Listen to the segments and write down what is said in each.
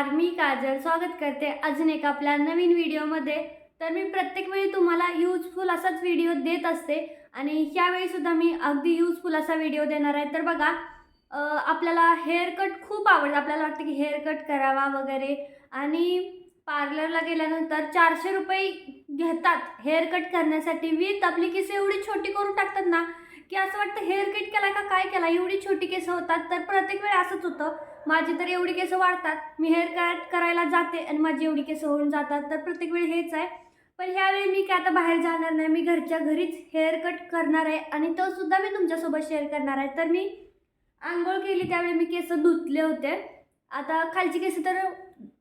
नमस्कार मी काजल स्वागत करते अजून एक आपल्या नवीन व्हिडिओमध्ये. तर मी प्रत्येक वेळी तुम्हाला युजफुल असाच व्हिडिओ देत असते आणि ह्यावेळीसुद्धा मी अगदी युजफुल असा व्हिडिओ देणार आहे. तर बघा आपल्याला हेअर कट खूप आवडतं. आपल्याला वाटतं की हेअर कट करावा वगैरे. आणि पार्लरला गेल्यानंतर चारशे रुपये घेतात हेअर कट करण्यासाठी. विथ आपली केस एवढी छोटी करून टाकतात ना की असं वाटतं हेअर कट केला का काय केला? एवढी छोटी केस होतात. तर प्रत्येक वेळी असंच होतं. माझी तर एवढी केस वाढतात. मी हेअर कट करायला जाते आणि माझी एवढी केस होऊन जातात. तर प्रत्येक वेळी हेच आहे. पण ह्यावेळी मी काय आता बाहेर जाणार नाही. मी घरच्या घरीच हेअर कट करणार आहे आणि तो सुद्धा मी तुमच्यासोबत शेअर करणार आहे. तर मी आंघोळ केली त्यावेळी मी केस धुतले होते. आता खालची केस तर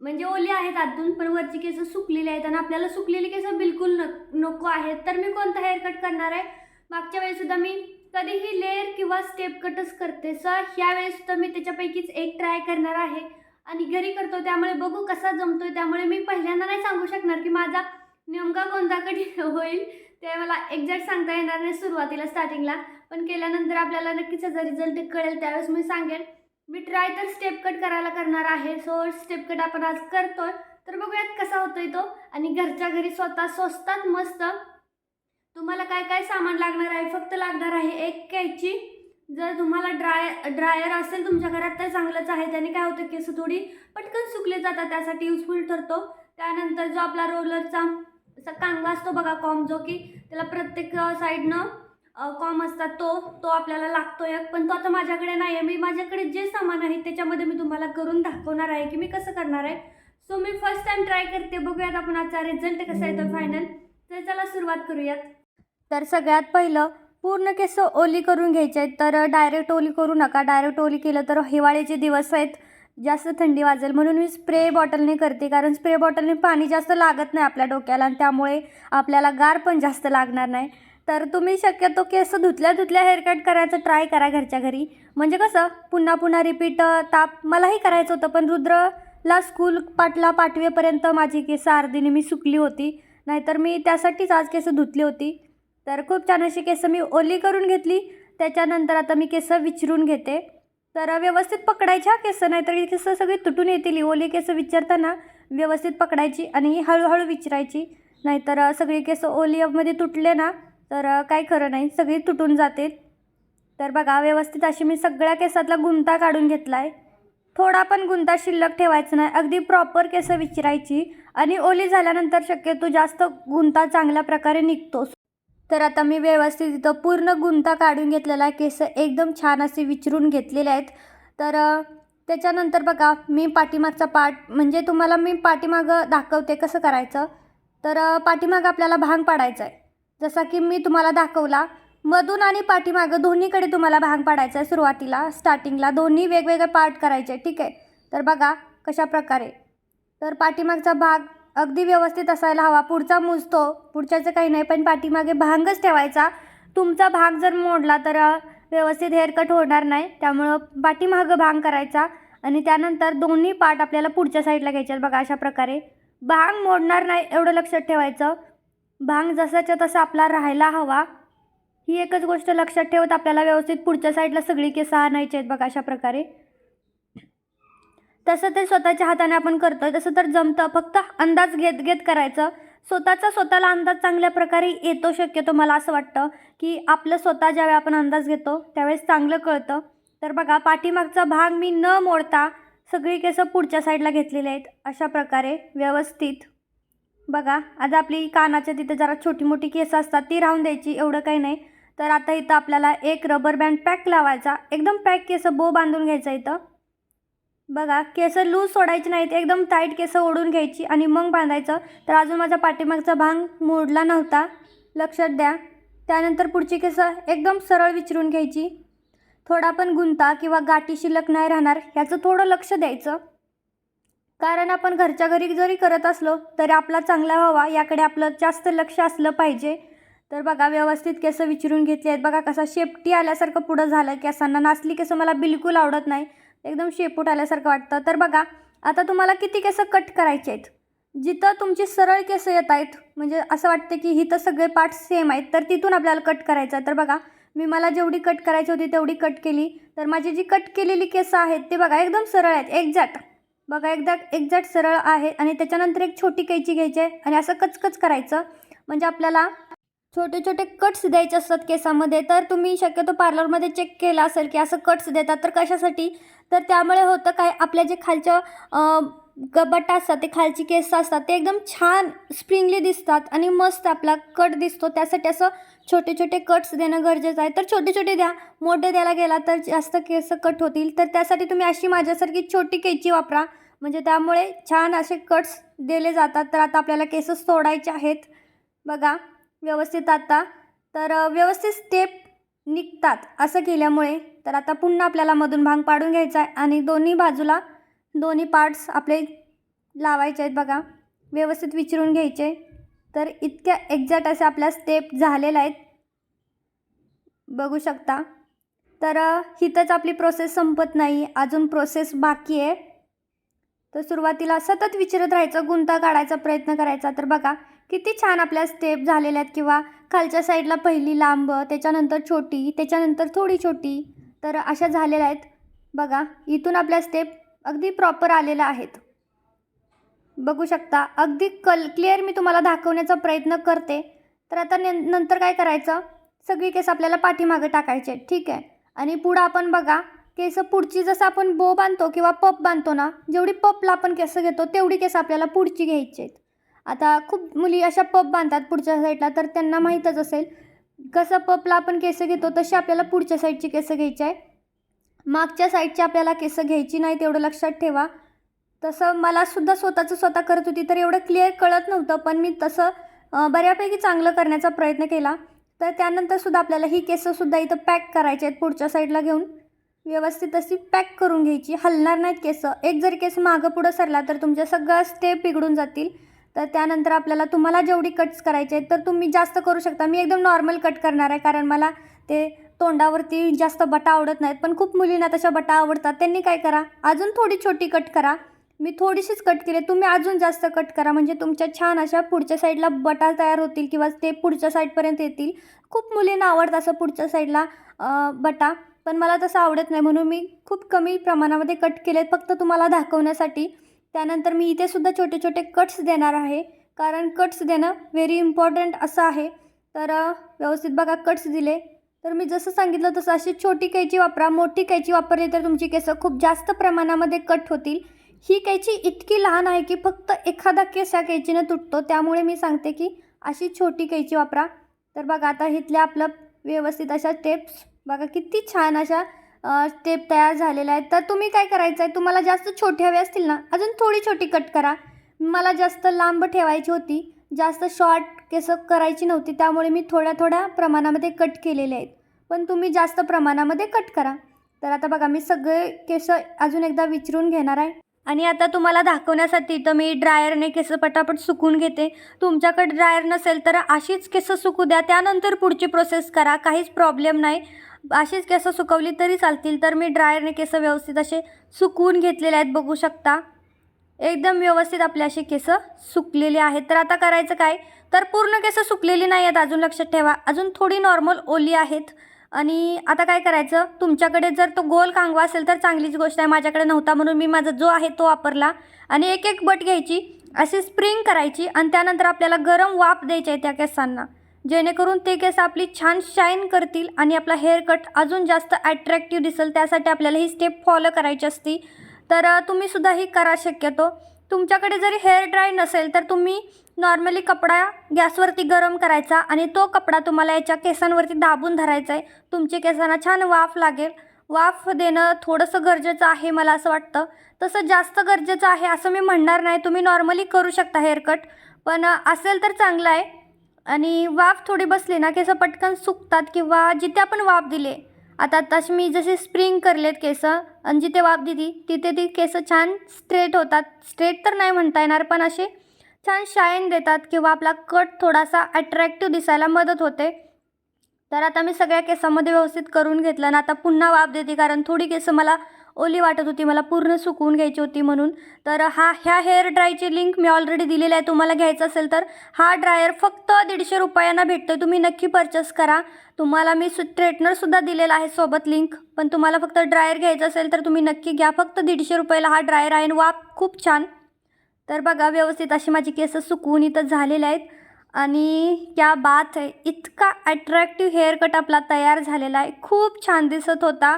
म्हणजे ओली आहेत आतून पण वरची केस सुकलेली आहेत आणि आपल्याला सुकलेली केस बिलकुल न नको आहेत. तर मी कोणता हेअर कट करणार आहे? मागच्या वेळेससुद्धा मी कधीही लेअर किंवा स्टेप कटच करते. सर ह्यावेळेस तर मी त्याच्यापैकीच एक ट्राय करणार आहे आणि घरी करतो त्यामुळे बघू कसा जमतोय. त्यामुळे मी पहिल्यांदा नाही सांगू शकणार की माझा नेमका कोणता कठीण होईल ते मला एक्झॅक्ट सांगता येणार नाही सुरुवातीला स्टार्टिंगला. पण केल्यानंतर आपल्याला नक्कीच जर रिझल्ट कळेल त्यावेळेस मी सांगेन. मी ट्राय तर स्टेप कट करायला करणार आहे. सो स्टेप कट आपण आज करतोय. तर बघूयात कसा होतोय तो. आणि घरच्या घरी स्वतः स्वस्तात मस्त तुम्हाला काय काय सामान लागणार आहे? फक्त लागणार आहे एक कैची. जर तुम्हाला ड्राय ड्रायर असेल तुमच्या घरात तर चांगलंच आहे. त्याने काय होतं केस थोडी पटकन सुकले जातात. त्यासाठी युजफुल ठरतो. त्यानंतर जो आपला रोलरचा असा कांगा असतो बघा कॉम जो की त्याला प्रत्येक साईडनं कॉम असतात. तो तो आपल्याला लागतो एक. पण तो आता माझ्याकडे नाही आहे मी माझ्याकडे जे सामान आहे त्याच्यामध्ये मी तुम्हाला करून दाखवणार आहे की मी कसं करणार आहे. सो मी फर्स्ट टाइम ट्राय करते. बघूयात आपण आजचा रिझल्ट कसा येतो फायनल तर चला सुरुवात करूयात. तर सगळ्यात पहिलं पूर्ण केस ओली करून घ्यायचे. आहेत तर डायरेक्ट ओली करू नका. डायरेक्ट ओली केलं तर हिवाळ्याचे दिवस आहेत. जास्त थंडी वाजेल म्हणून मी स्प्रे बॉटलने करते. कारण स्प्रे बॉटलने पाणी जास्त लागत नाही आपल्या डोक्याला आणि त्यामुळे आपल्याला गार पण जास्त लागणार नाही. तर तुम्ही शक्यतो केस धुतल्या धुतल्या हेअरकट करायचं ट्राय करा घरच्या घरी. म्हणजे कसं? पुन्हा पुन्हा रिपीट ताप मलाही करायचं होतं पण रुद्रला स्कूल पाटला पाठवेपर्यंत माझी केस अर्धीने मी सुकली होती. नाहीतर मी त्यासाठीच आज केस धुतली होती. तर खूप छान अशी केसं मी ओली करून घेतली. त्याच्यानंतर आता मी केस विचरून घेते. तर व्यवस्थित पकडायच्या केसं नाही तर ही सगळी तुटून येतील. ओली केसं विचारताना व्यवस्थित पकडायची आणि हळूहळू विचारायची. नाहीतर सगळी केसं ओलीमध्ये तुटले ना तर काही खरं नाही. सगळी तुटून जाते तर बघा व्यवस्थित अशी मी सगळ्या केसातला गुंता काढून घेतला आहे थोडा पण गुंता शिल्लक ठेवायचा नाही. अगदी प्रॉपर केसं विचारायची आणि ओली झाल्यानंतर शक्यतो जास्त गुंता चांगल्या प्रकारे निघतो. तर आता मी व्यवस्थित इथं पूर्ण गुंता काढून घेतलेला आहे. केस एकदम छान असे विचरून घेतलेले आहेत. तर त्याच्यानंतर बघा मी पाठीमागचा पाठ म्हणजे तुम्हाला मी पाठीमागं दाखवते कसं करायचं. तर पाठीमाग पाठीमागं आपल्याला भांग पाडायचा आहे. जसा की मी तुम्हाला दाखवला मधून आणि पाठीमागं दोन्हीकडे तुम्हाला भांग पाडायचा आहे सुरुवातीला स्टार्टिंगला दोन्ही वेगवेगळे पार्ट करायचे ठीक आहे. तर बघा कशा प्रकारे. तर पाठीमागचा भाग अगदी व्यवस्थित असायला हवा. पुढचा मुजतो. पुढच्याचं काही नाही पण पाठीमागे भांगच ठेवायचा. तुमचा भाग जर मोडला तर व्यवस्थित हेअरकट होणार नाही. त्यामुळं पाठीमागं भांग करायचा आणि त्यानंतर दोन्ही पार्ट आपल्याला पुढच्या साईडला घ्यायचे आहेत बघा अशा प्रकारे. भांग मोडणार नाही एवढं लक्षात ठेवायचं. भांग जसाच्या तसा आपला राहायला हवा. ही एकच गोष्ट लक्षात ठेवत आपल्याला व्यवस्थित पुढच्या साईडला सगळी केस आणायची आहेत बघा अशा प्रकारे. तसं ते स्वतःच्या हाताने आपण करतो आहे तसं तर जमतं. फक्त अंदाज घेत घेत करायचं. स्वतःचा स्वतःला अंदाज चांगल्या प्रकारे येतो शक्यतो मला असं वाटतं की आपलं स्वतः ज्यावेळी आपण अंदाज घेतो त्यावेळेस चांगलं कळतं. तर बघा पाठीमागचा भाग मी न मोडता सगळी केसं पुढच्या साईडला घेतलेली आहेत. अशा प्रकारे व्यवस्थित. बघा आज आपली कानाच्या तिथे जरा छोटी मोठी केस असतात ती राहून द्यायची एवढं काही नाही. तर आता इथं आपल्याला एक रबर बँड पॅक लावायचा. एकदम पॅक केसं बो बांधून घ्यायचा इथं. बघा केस लूज सोडायचे नाहीत एकदम टाईट केस ओढून घ्यायची आणि मग बांधायचं. तर अजून माझा पाठीमागचा भांग मोडला नव्हता. लक्षात द्या. त्यानंतर पुढची केस एकदम सरळ विचरून घ्यायची. थोडा पण गुंता किंवा गाठी शिल्लक नाही राहणार ह्याचं थोडं लक्ष द्यायचं. कारण आपण घरच्या घरी जरी करत असलो तरी आपला चांगला व्हावा याकडे आपलं जास्त लक्ष असलं पाहिजे. तर बघा व्यवस्थित केस विचारून घेतली आहेत. बघा कसा शेपटी आल्यासारखं पुढं झालं. केसांना नाचली केसं मला बिलकुल आवडत नाही. एकदम शेपूट आल्यासारखं वाटतं. तर बघा आता तुम्हाला किती केसं कट करायचे आहेत? जिथं तुमची सरळ केस येत आहेत म्हणजे असं वाटतं की इथं सगळे पार्ट सेम आहेत तर तिथून आपल्याला कट करायचं आहे. तर बघा मी मला जेवढी कट करायची होती तेवढी कट केली. तर माझी जी कट केलेली केसं आहेत ते बघा एकदम सरळ आहेत एक्झॅक्ट बघा एकदा एक्झॅक्ट सरळ आहे आणि त्याच्यानंतर एक छोटी कैची घ्यायची आहे आणि असं कचकच करायचं. म्हणजे आपल्याला छोटे छोटे कट्स द्यायचे असतात केसामध्ये तर तुम्ही शक्यतो पार्लरमध्ये चेक केलं असेल की असं कट्स देतात तर कशासाठी? तर त्यामुळे होतं काय आपल्या जे खालच्या गबट्टा असतात ते खालची केस असतात ते एकदम छान स्प्रिंगली दिसतात आणि मस्त आपला कट दिसतो. त्यासाठी असं छोटे छोटे कट्स देणं गरजेचं आहे. तर छोटे छोटे द्या मोठे द्यायला गेला तर जास्त केस कट होतील. तर त्यासाठी तुम्ही अशी माझ्यासारखी छोटी कैची वापरा. म्हणजे त्यामुळे छान असे कट्स दिले जातात. तर आता आपल्याला केस सोडायचे आहेत. बघा. व्यवस्थित आता. तर व्यवस्थित स्टेप निघतात असं केल्यामुळे. तर आता पुन्हा आपल्याला मधून भांग पाडून घ्यायचा आहे आणि दोन्ही बाजूला दोन्ही पार्ट्स आपले लावायचे आहेत बघा. व्यवस्थित विचारून घ्यायचे. तर इतक्या एक्झॅक्ट असे आपल्या स्टेप झालेल्या आहेत. बघू शकता. तर हिथंच आपली प्रोसेस संपत नाही. अजून प्रोसेस बाकी आहे. तर सुरुवातीला सतत विचारत राहायचं गुंता काढायचा प्रयत्न करायचा. तर बघा किती छान आपल्या स्टेप झालेल्या आहेत. किंवा खालच्या साईडला पहिली लांब त्याच्यानंतर छोटी त्याच्यानंतर थोडी छोटी. तर अशा झालेल्या आहेत. बघा इथून आपल्या स्टेप अगदी प्रॉपर आलेल्या आहेत. बघू शकता अगदी कल क्लिअर मी तुम्हाला दाखवण्याचा प्रयत्न करते. तर आता ने नंतर काय करायचं? सगळी केस आपल्याला पाठीमागं टाकायचे ठीक आहे? आणि पुढं आपण बघा केस पुढची जसं आपण बो बांधतो किंवा पप बांधतो ना जेवढी पपला आपण केस घेतो तेवढी केस आपल्याला पुढची घ्यायची आहेत. आता खूप मुली अशा पप बांधतात पुढच्या साईडला तर त्यांना माहीतच असेल कसं पपला आपण केस घेतो तशी आपल्याला पुढच्या साईडची केस घ्यायची आहे. मागच्या साईडची आपल्याला केस घ्यायची नाही तेवढं लक्षात ठेवा. तसं मला सुद्धा स्वतःचं स्वतः करत होती तर एवढं क्लिअर कळत नव्हतं पण मी तसं बऱ्यापैकी चांगलं करण्याचा प्रयत्न केला. तर त्यानंतर सुद्धा आपल्याला ही केसंसुद्धा इथं पॅक करायचे आहेत पुढच्या साईडला घेऊन. व्यवस्थित अशी पॅक करून घ्यायची हलणार नाहीत केस. एक जरी केस मागं पुढं सरला तर तुमच्या सगळ्या स्टेप बिघडून जातील. तर त्यानंतर आपल्याला तुम्हाला जेवढी कट्स करायचे आहेत तर तुम्ही जास्त करू शकता. मी एकदम नॉर्मल कट करणार आहे कारण मला ते तोंडावरती जास्त बटा आवडत नाहीत. पण खूप मुलींना तशा बटा आवडतात. त्यांनी काय करा? अजून थोडी छोटी कट करा. मी थोडीशीच कट केली. तुम्ही अजून जास्त कट करा. म्हणजे तुमच्या छान अशा पुढच्या साईडला बटा तयार होतील किंवा ते पुढच्या साईडपर्यंत येतील. खूप मुलींना आवडतं असं पुढच्या साईडला बटा. पण मला तसं आवडत नाही. म्हणून मी खूप कमी प्रमाणामध्ये कट केले फक्त तुम्हाला दाखवण्यासाठी. त्यानंतर मी इथे सुद्धा छोटे छोटे कट्स देणार आहे. कारण कट्स देणं व्हेरी इम्पॉर्टंट असं आहे. तर व्यवस्थित बघा कट्स दिले. तर मी जसं सांगितलं तसं अशी छोटी कैची वापरा मोठी कैची वापरली तर तुमची केसं खूप जास्त प्रमाणामध्ये कट होतील. ही कैची इतकी लहान आहे की फक्त एखादा केस या कैचीनं तुटतो. त्यामुळे मी सांगते की अशी छोटी कैची वापरा. तर बघा आता इथल्या आपलं व्यवस्थित अशा टेप्स बघा किती छान अशा स्टेप तयार झालेला आहे. तर तुम्ही काय करायचं आहे तुम्हाला जास्त छोटे हवे असतील ना अजून थोडी छोटी कट करा. मला जास्त लांब ठेवायची होती. जास्त शॉर्ट केसं करायची नव्हती. त्यामुळे मी थोड्या थोड्या प्रमाणामध्ये कट केलेले आहेत. पण तुम्ही जास्त प्रमाणामध्ये कट करा. तर आता बघा मी सगळे केस अजून एकदा विचारून घेणार आहे. आणि आता तुम्हाला दाखवण्यासाठी तर मी ड्रायरने केस पटापट सुकून घेते. तुमच्याकडे ड्रायर नसेल तर अशीच केसं सुकू द्या. त्यानंतर पुढची प्रोसेस करा. काहीच प्रॉब्लेम नाही. अशीच केस सुकवली तरी चालतील तर मी ड्रायरने केस व्यवस्थित असे सुकवून घेतलेले आहेत बघू शकता. एकदम व्यवस्थित आपले असे केस सुकलेले आहेत. तर आता करायचं काय? तर पूर्ण केस सुकलेली नाही आहेत अजून लक्षात ठेवा. अजून थोडी नॉर्मल ओली आहेत. आणि आता काय करायचं? तुमच्याकडे जर तो गोल कांगवा असेल तर चांगलीच गोष्ट आहे. माझ्याकडे नव्हता म्हणून मी माझा जो आहे तो वापरला. आणि एक एक बट घ्यायची अशी स्प्रिंग करायची आणि त्यानंतर आपल्याला गरम वाफ द्यायची आहे त्या केसांना. जेणेकरून ते केस आपली छान शाईन करतील आणि आपला हेअर कट अजून जास्त ॲट्रॅक्टिव्ह दिसेल. त्यासाठी आपल्याला ही स्टेप फॉलो करायची असती. तर तुम्हीसुद्धा तुम्ही सुद्धा ही करा शक्यतो. तुमच्याकडे जरी हेअर ड्राय नसेल तर तुम्ही नॉर्मली कपडा गॅसवरती गरम करायचा आणि तो कपडा तुम्हाला याच्या केसांवरती दाबून धरायचा आहे तुमच्या केसांना छान वाफ लागेल. वाफ देणं थोडंसं गरजेचं आहे मला असं वाटतं. तसं जास्त गरजेचं आहे असं मी म्हणणार नाही. तुम्ही नॉर्मली करू शकता हेअरकट पण असेल तर चांगलं आहे. आणि वाफ थोडी बसली ना केस पटकन सुकतात किंवा जिथे आपण वाफ दिले आता तशी मी जसे स्प्रिंग करलेत केस आणि जिथे वाफ दिली तिथे ती केस छान स्ट्रेट होतात. स्ट्रेट तर नाही म्हणता येणार पण असे छान शाईन देतात किंवा आपला कट थोडासा अट्रॅक्टिव्ह दिसायला मदत होते. तर आता मी सगळ्या केसामध्ये व्यवस्थित करून घेतलं ना आता पुन्हा वाफ देते कारण थोडी केस मला ओली वाटत होती मला पूर्ण सुकवून घ्यायची होती म्हणून. तर हा ह्या हेअर ड्रायची लिंक मी ऑलरेडी दिलेली आहे तुम्हाला घ्यायचं असेल तर. हा ड्रायर फक्त दीडशे रुपयांना भेटतो तुम्ही नक्की परचेस करा. तुम्हाला मी सु स्ट्रेटनरसुद्धा दिलेला आहे सोबत लिंक पण तुम्हाला फक्त ड्रायर घ्यायचं असेल तर तुम्ही नक्की घ्या. फक्त दीडशे रुपयाला हा ड्रायर आहे आणि वाप खूप छान. तर बघा व्यवस्थित अशी माझी केस सुकवून इथं झालेले आहेत. आणि क्या बात आहे इतका अट्रॅक्टिव्ह हेअरकट आपला तयार झालेला आहे. खूप छान दिसत होता.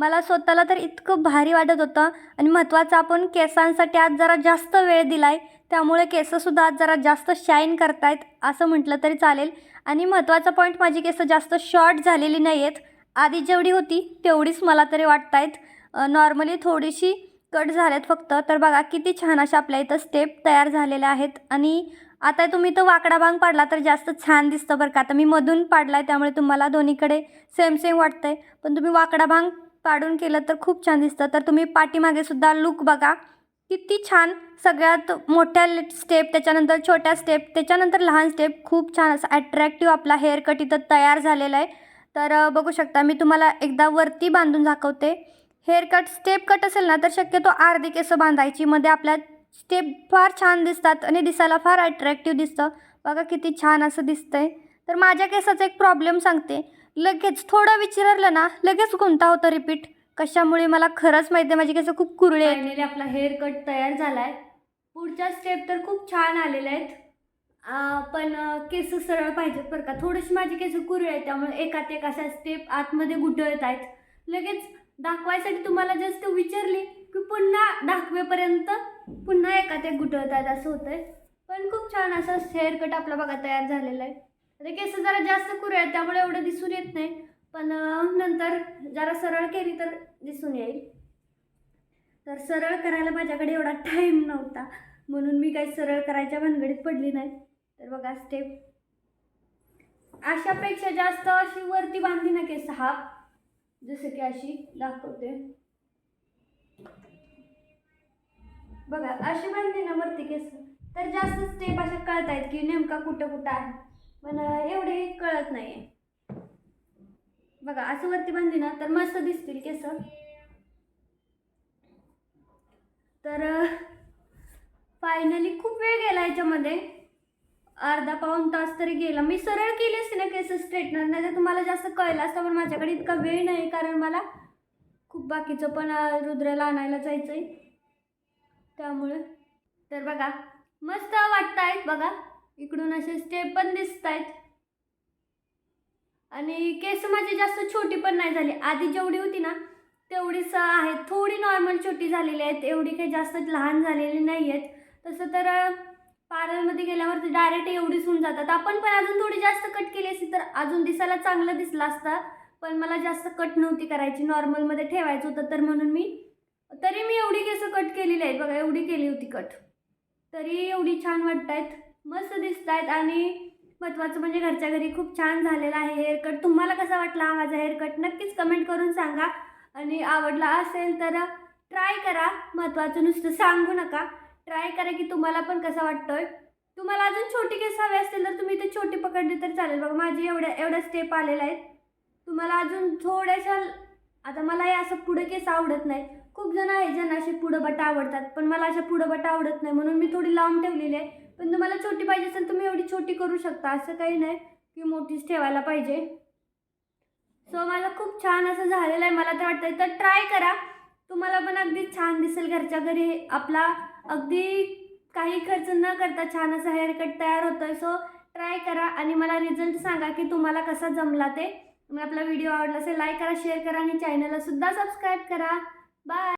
मला स्वतःला तर इतकं भारी वाटत होतं आणि महत्त्वाचं आपण केसांसाठी आज जरा जास्त वेळ दिला आहे त्यामुळे केसंसुद्धा आज जरा जास्त शाईन करतायत असं म्हटलं तरी चालेल. आणि महत्त्वाचा पॉईंट माझी केस जास्त शॉर्ट झालेली नाही आहेत आधी जेवढी होती तेवढीच मला तरी वाटत आहेत नॉर्मली थोडीशी कट झाल्यात फक्त. तर बघा किती छान अशा आपल्या इथं स्टेप तयार झालेल्या आहेत. आणि आता तुम्ही तो वाकडा भांग पाडला तर जास्त छान दिसतं बरं का. आता मी मधून पाडला आहे त्यामुळे तुम्हाला दोन्हीकडे सेम सेम वाटतं आहे पण तुम्ही वाकडा भांग पाडून केलं तर खूप छान दिसतं. तर तुम्ही पाठीमागे सुद्धा लुक बघा. किती छान सगळ्यात मोठ्या स्टेप त्याच्यानंतर छोट्या स्टेप त्याच्यानंतर लहान स्टेप खूप छान असं ॲट्रॅक्टिव्ह आपला हेअर कट इथं तयार झालेला आहे. तर बघू शकता मी तुम्हाला एकदा वरती बांधून दाखवते. हेअर कट स्टेप कट असेल ना तर शक्यतो अर्धी केसं बांधायची. मध्ये आपल्या स्टेप फार छान दिसतात आणि दिसायला फार अट्रॅक्टिव्ह दिसतं. बघा किती छान असं दिसतंय. तर माझ्या केसाचा एक प्रॉब्लेम सांगते. लगेच थोडं विचारलं ना लगेच कोणता होतं रिपीट कशामुळे मला खरंच माहिती आहे माझी केस खूप कुरळे फायनली आपला हेअर कट तयार झाला आहे पुढच्या स्टेप तर खूप छान आलेल्या आहेत. पण केस सरळ पाहिजेत बरं का. थोडीशी माझी केस कुरळे आहेत त्यामुळे एकात एक अशा स्टेप आतमध्ये गुटळत आहेत. लगेच दाखवायसाठी तुम्हाला जस्ट विचारली की पुन्हा दाखवेपर्यंत पुन्हा एकात एक गुटळत आहेत असं होतंय. पण खूप छान असं हेअर कट आपला बघा तयार झालेला आहे. आता केस जरा जास्त कुरे आहेत त्यामुळे एवढं दिसून येत नाही. पण नंतर जरा सरळ केली तर दिसून येईल. तर सरळ करायला माझ्याकडे एवढा टाईम नव्हता. म्हणून मी काही सरळ करायच्या भानगडीत पडली नाही. तर बघा स्टेप अशापेक्षा जास्त अशी वरती बांधली ना केस हा. जसं की अशी दाखवते. बघा अशी बांधली ना वरती केस तर जास्त स्टेप अशा कळत आहेत की नेमका कुठं कुठं आहे. पण एवढे कळत नाही आहे बघा असं वरती बांधली ना तर मस्त दिसतील केस. तर फायनली खूप वेळ गेला याच्यामध्ये. अर्धा पाऊण तास तरी गेला. मी सरळ केली असते ना केस स्ट्रेटनर नाही तर तुम्हाला जास्त कळलं असतं पण माझ्याकडे इतका वेळ नाही कारण मला खूप बाकीचं पण अं, रुद्राला आणायला जायचं आहे त्यामुळे. तर बघा मस्त वाटत आहेत बघा. इकडून असे स्टेप पण दिसत आहेत आणि केस माझी जास्त छोटी पण नाही झाली. आधी जेवढी होती ना तेवढीच आहे. थोडी नॉर्मल छोटी झालेली आहेत. एवढी काही जास्त लहान झालेली नाही आहेत तसं तर पार्लरमध्ये गेल्यावरती डायरेक्ट एवढीच होऊन जातात. आपण पण अजून थोडी जास्त कट केली असती तर अजून दिसायला चांगलं दिसलं असतं. पण मला जास्त कट नव्हती करायची. नॉर्मलमध्ये ठेवायचं होतं तर म्हणून मी तरी मी एवढी केस कट केलेली आहेत. बघा एवढी केली होती कट तरी एवढी छान वाटत आहेत मस्त दिसत आहेत आणि महत्त्वाचं म्हणजे घरच्या घरी खूप छान झालेला आहे हेअरकट तुम्हाला कसा वाटला हा माझा हेअरकट नक्कीच कमेंट करून सांगा. आणि आवडला असेल तर ट्राय करा. महत्त्वाचं नुसतं सांगू नका. ट्राय करा की तुम्हाला पण कसा आहे तुम्हाला अजून छोटी केस हवे असतील तर तुम्ही ते छोटी पकडली तर चालेल. बघा माझी एवढ्या एवढ्या स्टेप आलेल्या आहेत. तुम्हाला अजून थोड्याशा आता मला हे असं पुढे केस आवडत नाही. खूप जण आहे ज्यांना असे पुढं बटा आवडतात पण मला अशा पुढं बटा आवडत नाही म्हणून मी थोडी लावून ठेवलेली आहे. पण तुम्हाला छोटी पाहिजे असेल तुम्ही एवढी छोटी करू शकता. असं काही नाही की मोठीच ठेवायला पाहिजे. सो मला खूप छान असं झालेलं आहे. मला तर वाटतं तर ट्राय करा. तुम्हाला पण अगदी छान दिसेल घरच्या घरी. आपला अगदी काही खर्च न करता छान असा हेअरकट तयार होतो आहे सो ट्राय करा आणि मला रिझल्ट सांगा की तुम्हाला कसा जमला ते. तुम्ही आपला व्हिडिओ आवडला असेल लाईक करा शेअर करा आणि चॅनलला सुद्धा सबस्क्राईब करा. बाय